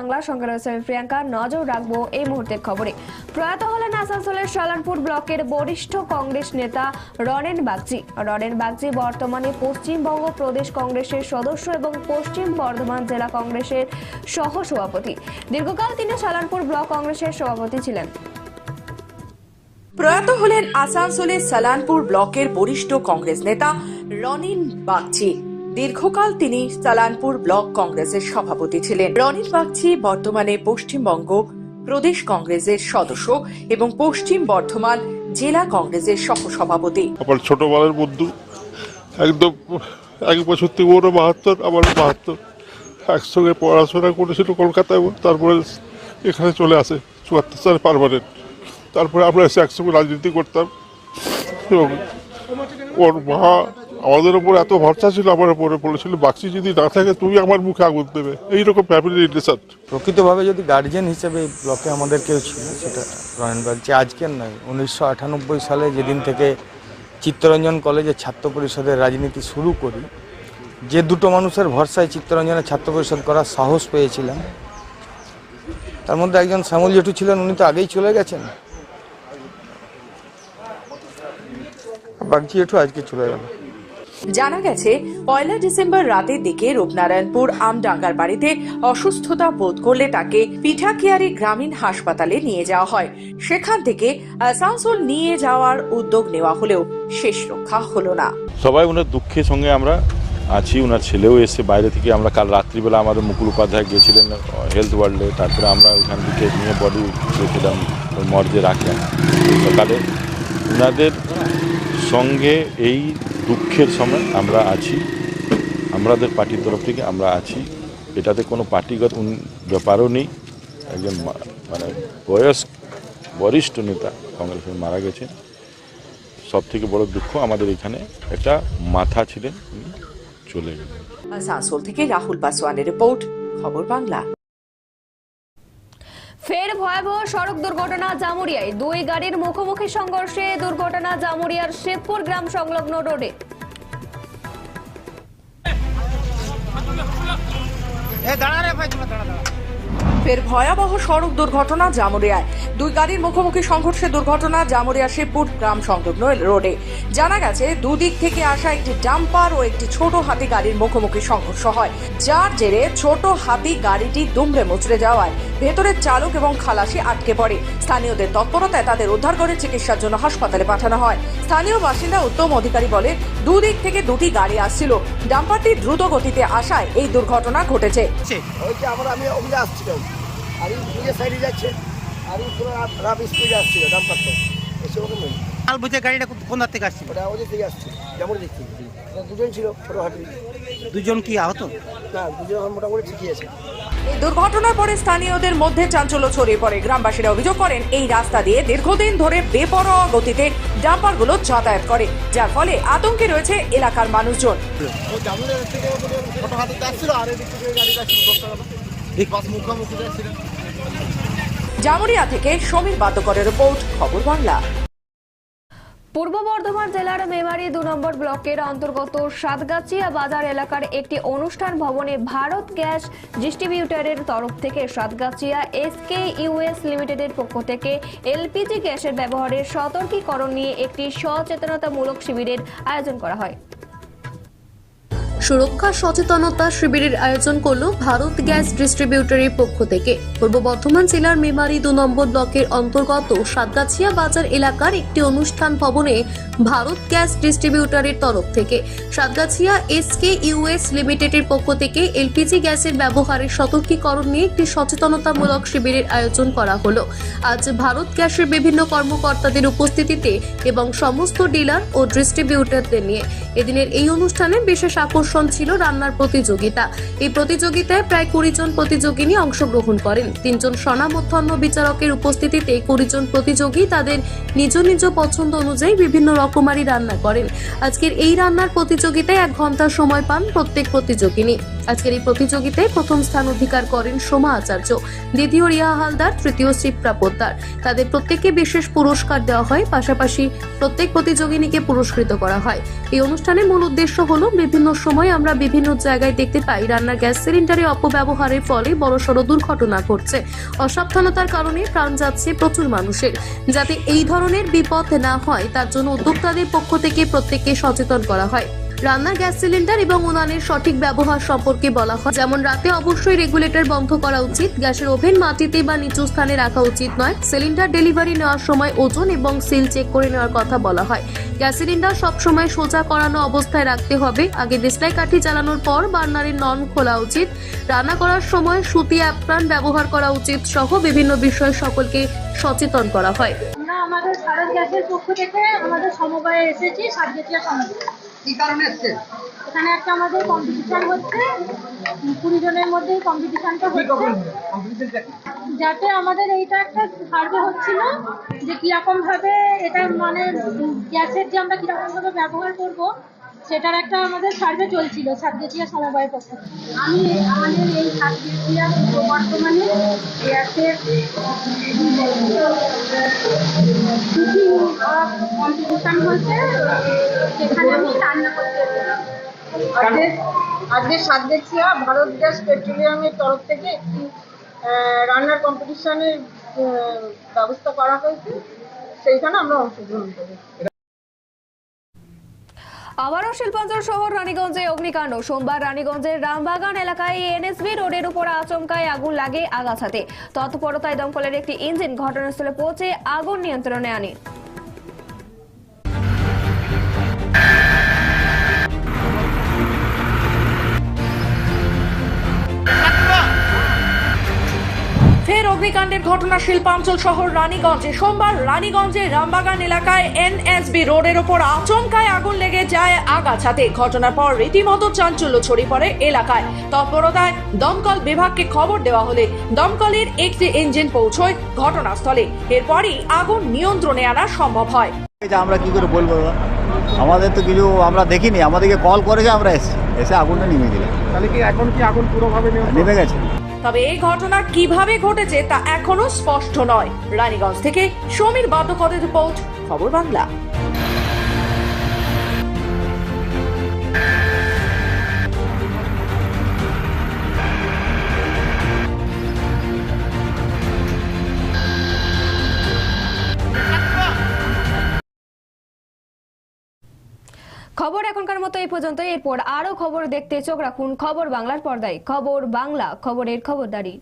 বাংলার সঙ্গে রয়েছে আমি প্রিয়াঙ্কা, নজর রাখব এই মুহূর্তের খবরে। প্রয়াত হলেন আসানসোলের সালানপুর ব্লকের বরিষ্ঠ কংগ্রেস নেতা রনেন বাগচি। রনেন বাগচি বর্তমানে পশ্চিমবঙ্গ প্রদেশ কংগ্রেসের সদস্য এবং পশ্চিম বর্ধমান জেলা কংগ্রেসের সহ সভাপতি দীর্ঘকাল তিনি সালানপুর ব্লক কংগ্রেসের সভাপতি ছিলেন। প্রয়াত হলেন আসানসোলের সালানপুর ব্লকের বরিষ্ঠ কংগ্রেস নেতা রনিন বাগচি। দীর্ঘকাল তিনি সালানপুর ব্লক কংগ্রেসের সভাপতি ছিলেন। রনিন বাগচি বর্তমানে পশ্চিমবঙ্গ প্রদেশ কংগ্রেসের সদস্য এবং পশ্চিম বর্ধমান জেলা কংগ্রেসের সহসভাপতি। আমার ছোটবেলার বন্ধু, একদম এক বছর থেকে ওরও বাহাত্তর, আমারও বাহাত্তর। একসঙ্গে পড়াশোনা করেছিল কলকাতায় তারপরে এখানে চলে আসে, চুয়াত্তর সালে পারমানেন্ট তারপরে আমরা এসে একসঙ্গে রাজনীতি করতাম এবং ওর মা আমাদের ওপর এত ভরসা ছিল, আমার ওপরে বলেছিল, বাক্সি যদি না থাকে তুমি আমার মুখে আগুন দেবে। এইরকম ফ্যামিলি রিলেশন প্রকৃতভাবে যদি গার্জিয়ান হিসেবে ব্লকে আমাদের কেউ ছিল, সেটা রয়ন বাগচি আজকের নয়, উনিশশো সালে যেদিন থেকে চিত্তরঞ্জন কলেজে ছাত্র পরিষদের রাজনীতি শুরু করি, যে দুটো মানুষের ভরসায় চিত্তরঞ্জনের ছাত্র পরিষদ করার সাহস পেয়েছিলাম। তার মধ্যে একজন শ্যামল জেঠু ছিলেন, উনি তো আগেই চলে গেছেন। বাগচি জেঠু আজকে চলে গেল। জানা গেছে, পয়লা ডিসেম্বর রাতের দিকে রূপনারায়ণপুর আমডাঙ্গার বাড়িতে অসুস্থতা বোধ করলে তাকে পিঠাকিয়ারি গ্রামীণ হাসপাতালে নিয়ে যাওয়া হয়। সেখান থেকে আসানসোল নিয়ে যাওয়ার উদ্যোগ নেওয়া হলেও শেষ রক্ষা হলো না। সবাই ওনার দুঃখের সঙ্গে আমরা আছি, ওনার ছেলেও এসে বাইরে থেকে আমরা কাল রাত্রিবেলা আমাদের মুকুল উপাধ্যায় গিয়েছিলেন হেলথ ওয়ার্ল্ডে তারপরে আমরা ওইখান থেকে নিয়ে বডি ওই মর্জে রাখলাম। সকালে ওনাদের সঙ্গে এই দুঃখের সময় আমরা আছি, আমাদের পার্টির তরফ থেকে আমরা আছি। এটাতে কোনো পার্টিগত ব্যাপারও নেই। একজন মানে বয়স বরিষ্ঠ নেতা কংগ্রেসের মারা গেছেন। সব থেকে বড় দুঃখ আমাদের এখানে একটা মাথা ছিলেন চলে গেলেন। আসানসোল থেকে রাহুল পাসওয়ানের রিপোর্ট, খবর বাংলা। ফের ভয়াবহ সড়ক দুর্ঘটনা জামুরিয়ায়। দুই গাড়ির মুখোমুখি সংঘর্ষে দুর্ঘটনা জামুরিয়ার শেখপুর গ্রাম সংলগ্ন রোডে। ফের ভয়াবহ সড়ক দুর্ঘটনা জামুরিয়ায়। দুই গাড়ির মুখোমুখি সংঘর্ষে দুর্ঘটনা জামুরিয়া শিবপুর গ্রাম সংলগ্ন রোডে। জানা গেছে দুদিক থেকে আসা একটি ডাম্পার ও একটি ছোট হাতি গাড়ির মুখোমুখি সংঘর্ষ হয়। যার জেরে ছোট হাতি গাড়িটি দুমড়ে মুচড়ে যাওয়ায় ভেতরের চালক এবং খালাসি আটকে পড়ে। স্থানীয়দের তৎপরতায় তাদের উদ্ধার করে চিকিৎসার জন্য হাসপাতালে পাঠানো হয়। স্থানীয় বাসিন্দা উত্তম অধিকারী বলে দুদিক থেকে দুটি গাড়ি আসছিল। ডাম্পারটি দ্রুত গতিতে আসায় এই দুর্ঘটনা ঘটেছে। আমরা আমি আসছিলাম আর এই নিজের সাইডে যাচ্ছে আর এই পুরো রাফ স্পিডে আসছিল ডাম্পারটা এসে নেই কাল বুঝে গাড়িটা কোন- কোন দিক থেকে আসছিল? ওটা ওদের থেকে আসছে যেমন দেখছি দুজন ছিল দুজন কি আহত? না দুজন মোটামুটি ঠিকই আছে। এই দুর্ঘটনার পরে স্থানীয়দের মধ্যে চাঞ্চল্য ছড়িয়ে পড়ে। গ্রামবাসীরা অভিযোগ করেন এই রাস্তা দিয়ে দীর্ঘদিন ধরে বেপরোয়া গতিতে ডাম্পারগুলো যাতায়াত করে যার ফলে আতঙ্কে রয়েছে এলাকার মানুষজন। ছোটো আসছিল আর এদিক থেকে জামুরিয়া থেকে সমীর বাদ্যকরের রিপোর্ট, খবর বাংলা। পূর্ব বর্ধমান জেলার মেমারি দু নম্বর ব্লকের অন্তর্গত সাতগাছিয়া বাজার এলাকার একটি অনুষ্ঠান ভবনে ভারত গ্যাস ডিস্ট্রিবিউটরের তরফ থেকে সাতগাছিয়া এসকে ইউএস লিমিটেডের পক্ষ থেকে এলপিজি গ্যাসের ব্যবহারের সতর্কীকরণ নিয়ে একটি সচেতনতামূলক শিবিরের আয়োজন করা হয়। সুরক্ষা, সচেতনতা শিবিরের আয়োজন করল ভারত গ্যাস ডিস্ট্রিবিউটরের পক্ষ থেকে। পূর্ব বর্ধমান জেলার মেমারি দু নম্বর ব্লকের অন্তর্গত সাতগাছিয়া বাজার এলাকার একটি অনুষ্ঠান ভবনে ভারত গ্যাস ডিস্ট্রিবিউটরের তরফ থেকে সাতগাছিয়া এসকে ইউএস লিমিটেডের পক্ষ থেকে এলপিজি গ্যাসের ব্যবহারের সতর্কীকরণ নিয়ে একটি সচেতনতামূলক শিবিরের আয়োজন করা হলো। আজ ভারত গ্যাসের বিভিন্ন কর্মকর্তাদের উপস্থিতিতে এবং সমস্ত ডিলার ও ডিস্ট্রিবিউটরদের নিয়ে এদিনের এই অনুষ্ঠানে বিশেষ আকর্ষণ ছিল রান্নার প্রতিযোগিতা। এই প্রতিযোগিতায় প্রায় কুড়ি জন প্রতিযোগিনী অংশগ্রহণ করেন। তিনজন স্বনামধ্যান্য বিচারকের উপস্থিতিতে কুড়ি জন প্রতিযোগী তাদের নিজ নিজ পছন্দ অনুযায়ী বিভিন্ন রকমারি রান্না করেন। আজকের এই রান্নার প্রতিযোগিতায় এক ঘণ্টা সময় পান প্রত্যেক প্রতিযোগিনী। আজকের এই প্রতিযোগিতায় প্রথম স্থান অধিকার করেন সোমা আচার্য, দ্বিতীয় রিয়া হালদার, তৃতীয় শিপ্রা পোদ্দার। তাদের প্রত্যেককে বিশেষ পুরস্কার দেওয়া হয়, পাশাপাশি প্রত্যেক প্রতিযোগিনীকে পুরস্কৃত করা হয়। এই অনুষ্ঠানের মূল উদ্দেশ্য হলো, বিভিন্ন সময় আমরা বিভিন্ন জায়গায় দেখতে পাই, রান্নার গ্যাস সিলিন্ডারে অপব্যবহারের ফলে বড়সড় দুর্ঘটনা ঘটছে। অসাবধানতার কারণে প্রাণ যাচ্ছে প্রচুর মানুষের। যাতে এই ধরনের বিপদ না হয়, তার জন্য উদ্যোক্তাদের পক্ষ থেকে প্রত্যেককে সচেতন করা হয়। রান্নার গ্যাস সিলিন্ডার এবং উনানের সঠিক ব্যবহার সম্পর্কে বলা হয়। যেমন, রাতে অবশ্যই রেগুলেটর বন্ধ করা উচিত। গ্যাসের ওভেন মাটিতে বা নিচু স্থানে রাখা উচিত নয়। সিলিন্ডার ডেলিভারি নেওয়ার সময় ওজন এবং সিল চেক করে নেওয়ার কথা বলা হয়। গ্যাস সিলিন্ডার সবসময় সোজা করানো অবস্থায় রাখতে হবে। আগে দেশলাই কাঠি চালানোর পর বার্নারের নন খোলা উচিত। রান্না করার সময় সুতি অ্যাপ্রান ব্যবহার করা উচিত সহ বিভিন্ন বিষয়ে সকলকে সচেতন করা হয়। আমাদের ভারত গ্যাসের পক্ষ থেকে আমাদের সমবায়ে এসেছি সাতগেটিয়া সমবায় কি কারণে এসছে? এখানে একটা আমাদের কম্পিটিশন হচ্ছে। কুড়ি জনের মধ্যে কম্পিটিশনটা হচ্ছে। যাতে আমাদের এইটা একটা সার্ভে হচ্ছিল যে কীরকম ভাবে এটা মানে গ্যাসের যে আমরা কীরকম ভাবে ব্যবহার করব সেটার একটা আমাদের সার্ভে চলছিল সাতগেটিয়া সমবায়ের পক্ষ থেকে। আমি আমাদের এই সাতগেটিয়া বর্তমানে গ্যাসের কম্পিটিশন হচ্ছে সেখানে আমি রান্না করতে আজকে আজকে সাতগেছিয়া ভারত গ্যাস পেট্রোলিয়ামের তরফ থেকে একটি রান্নার কম্পিটিশনের ব্যবস্থা করা হয়েছে। সেইখানে আমরা অংশগ্রহণ করি আবারও শিল্পাঞ্চল শহর রানীগঞ্জে অগ্নিকাণ্ড। সোমবার রানীগঞ্জের রামবাগান এলাকায় এনএসবি রোডের উপর আচমকায় আগুন লাগে আগাছাতে। তৎপরতায় দমকলের একটি ইঞ্জিন ঘটনাস্থলে পৌঁছে আগুন নিয়ন্ত্রণে আনে। ফের অগ্নিকাণ্ডের ঘটনা শিল্পাঞ্চল শহর রানীগঞ্জে। সোমবার রানীগঞ্জের রামবাগান এলাকায় এনএসবি রোডের ওপর আচমকায় আগুন লেগে যায় আগাছাতে। ঘটনার পর রীতিমতো চাঞ্চল্য ছড়িয়ে পড়ে এলাকায়। তৎপরতায় দমকল বিভাগকে খবর দেওয়া হলে দমকলের একটি ইঞ্জিন পৌঁছয় ঘটনাস্থলে। এরপরই আগুন নিয়ন্ত্রণে আনা সম্ভব হয়। এটা আমরা কি করে বলব আমাদের তো কিছু আমরা দেখিনি। আমাদেরকে কল করেছে আমরা এসেছি। এসে আগুনটা নিমে দিলাম তাহলে কি এখন কি আগুন পুরোভাবে নেমে গেছে। তবে এই ঘটনা কীভাবে ঘটেছে তা এখনও স্পষ্ট নয়। রানীগঞ্জ থেকে সমীর বাদকদের রিপোর্ট, খবর বাংলা। খবর এখনকার মতো এই পর্যন্ত এরপর আরও খবর দেখতে চোখ রাখুন খবর বাংলার পর্দায়। খবর বাংলা, খবরের খবরদারি।